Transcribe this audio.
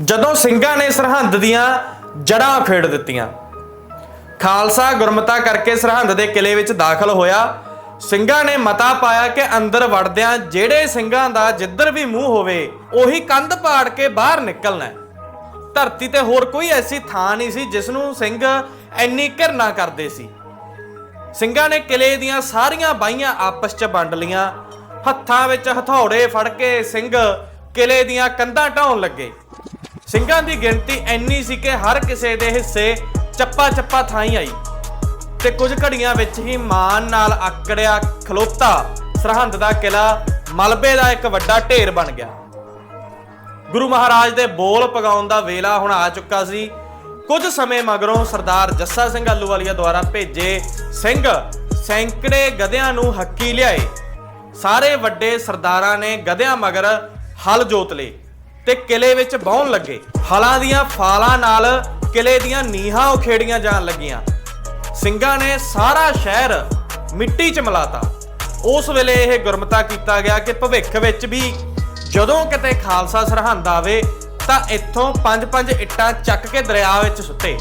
ਜਦੋਂ ਸਿੰਘਾਂ ਨੇ ਸਰਹੰਦ ਦੀਆਂ ਜੜਾਂ ਫੇੜ ਦਿੱਤੀਆਂ, ਖਾਲਸਾ ਗੁਰਮਤਾ ਕਰਕੇ ਸਰਹੰਦ ਦੇ ਕਿਲੇ ਵਿੱਚ ਦਾਖਲ ਹੋਇਆ, ਸਿੰਘਾਂ ਨੇ ਮਤਾ ਪਾਇਆ ਕਿ ਅੰਦਰ ਵੜਦਿਆਂ ਜਿਹੜੇ ਸਿੰਘਾਂ ਦਾ ਜਿੱਧਰ ਵੀ ਮੂੰਹ ਹੋਵੇ, ਉਹੀ ਕੰਧ ਪਾੜ ਕੇ ਬਾਹਰ ਨਿਕਲਣਾ ਧਰਤੀ ਤੇ ਹੋਰ ਕੋਈ ਐਸੀ ਥਾਂ ਨਹੀਂ ਸੀ ਜਿਸ ਨੂੰ ਸਿੰਘ ਇੰਨੀ ਘਿਰਨਾ ਕਰਦੇ ਸੀ। ਸਿੰਘਾਂ ਨੇ ਕਿਲੇ ਦੀਆਂ ਸਾਰੀਆਂ ਬਾਈਆਂ ਆਪਸ 'ਚ ਵੰਡ ਲੀਆਂ ਹੱਥਾਂ ਵਿੱਚ ਹਥੌੜੇ ਫੜ ਕੇ ਸਿੰਘ ਕਿਲੇ ਦੀਆਂ ਕੰਧਾਂ ਢਾਉਣ ਲੱਗੇ। ਸਿੰਘਾਂ ਦੀ ਗਿਣਤੀ ਇੰਨੀ ਸੀ ਕਿ ਹਰ ਕਿਸੇ ਦੇ ਹਿੱਸੇ ਚੱਪਾ ਚੱਪਾ ਥਾਈ ਆਈ। ਤੇ ਕੁਝ ਘੜੀਆਂ ਵਿੱਚ ਹੀ ਮਾਨ ਨਾਲ ਆਕੜਿਆ ਖਲੋਤਾ ਸਰਹੰਦ ਦਾ ਕਿਲਾ, ਮਲਬੇ ਦਾ ਇੱਕ ਵੱਡਾ ਢੇਰ ਬਣ ਗਿਆ। ਗੁਰੂ ਮਹਾਰਾਜ ਦੇ ਬੋਲ ਪਗਾਉਣ ਦਾ ਵੇਲਾ ਹੁਣ ਆ ਚੁੱਕਾ ਸੀ। ਕੁਝ ਸਮੇਂ ਮਗਰੋਂ ਸਰਦਾਰ ਜੱਸਾ ਸਿੰਘ ਆਲੂਵਾਲੀਆ ਦੁਆਰਾ ਭੇਜੇ ਸਿੰਘ ਸੈਂਕੜੇ ਗਧਿਆਂ ਨੂੰ ਹੱਕੀ ਲਿਆਏ। ਸਾਰੇ ਵੱਡੇ ਸਰਦਾਰਾਂ ਨੇ ਗਧਿਆਂ ਮਗਰ ਹਲ ਜੋਤ ਲਏ। ਤੇ ਕਿਲੇ ਵਿੱਚ ਬਾਹਣ ਲੱਗੇ। ਹਲਾਂ ਦੀਆਂ ਫਾਲਾਂ ਨਾਲ ਕਿਲੇ ਦੀਆਂ ਨੀਹਾਂ ਉਖੇੜੀਆਂ ਜਾਣ ਲੱਗੀਆਂ। ਸਿੰਘਾਂ ਨੇ ਸਾਰਾ ਸ਼ਹਿਰ ਮਿੱਟੀ 'ਚ ਮਿਲਾਤਾ। ਉਸ ਵੇਲੇ ਇਹ ਗੁਰਮਤਾ ਕੀਤਾ ਗਿਆ ਕਿ ਭਵਿੱਖ ਵਿੱਚ ਵੀ ਜਦੋਂ ਕਿਤੇ ਖਾਲਸਾ ਸਰਹੰਦ ਆਵੇ ਤਾਂ ਇੱਥੋਂ ਪੰਜ ਪੰਜ ਇੱਟਾਂ ਚੱਕ ਕੇ ਦਰਿਆ ਵਿੱਚ ਸੁੱਟੇ।